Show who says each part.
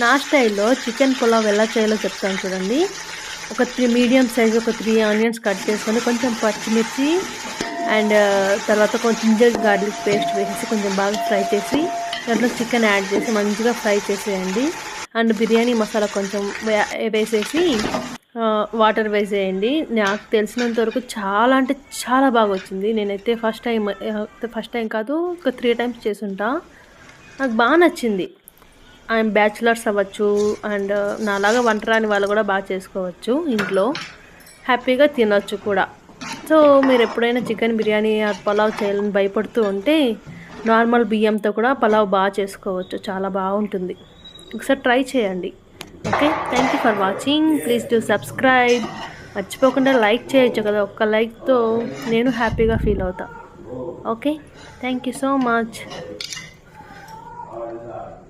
Speaker 1: నా స్టైల్లో చికెన్ పులావ్ ఎలా చేయాలో చెప్తాను చూడండి. ఒక త్రీ మీడియం సైజ్ ఒక త్రీ ఆనియన్స్ కట్ చేసుకొని కొంచెం పచ్చిమిర్చి అండ్ తర్వాత కొంచెం జింజర్ గార్లిక్ పేస్ట్ వేసేసి కొంచెం బాగా ఫ్రై చేసి దాంట్లో చికెన్ యాడ్ చేసి మంచిగా ఫ్రై చేసేయండి. అండ్ బిర్యానీ మసాలా కొంచెం వేసేసి వాటర్ వేసేయండి. నాకు తెలిసినంత వరకు చాలా అంటే చాలా బాగా వచ్చింది. నేనైతే ఫస్ట్ టైం ఫస్ట్ టైం కాదు ఒక త్రీ టైమ్స్ చేసుంటా నాకు బాగా నచ్చింది. అండ్ బ్యాచులర్స్ అవ్వచ్చు అండ్ నాలాగా వంట రాని వాళ్ళు కూడా బాగా చేసుకోవచ్చు ఇంట్లో. హ్యాపీగా తినొచ్చు కూడా. సో మీరు ఎప్పుడైనా చికెన్ బిర్యానీ పలావ్ చేయాలని భయపడుతూ ఉంటే నార్మల్ బియ్యంతో కూడా పలావ్ బాగా చేసుకోవచ్చు. చాలా బాగుంటుంది. ఒకసారి ట్రై చేయండి. Okay thank you for watching please do subscribe మర్చిపోకుండా లైక్ చేయొచ్చు కదా. ఒక్క లైక్తో నేను హ్యాపీగా ఫీల్ అవుతా. Okay thank you so much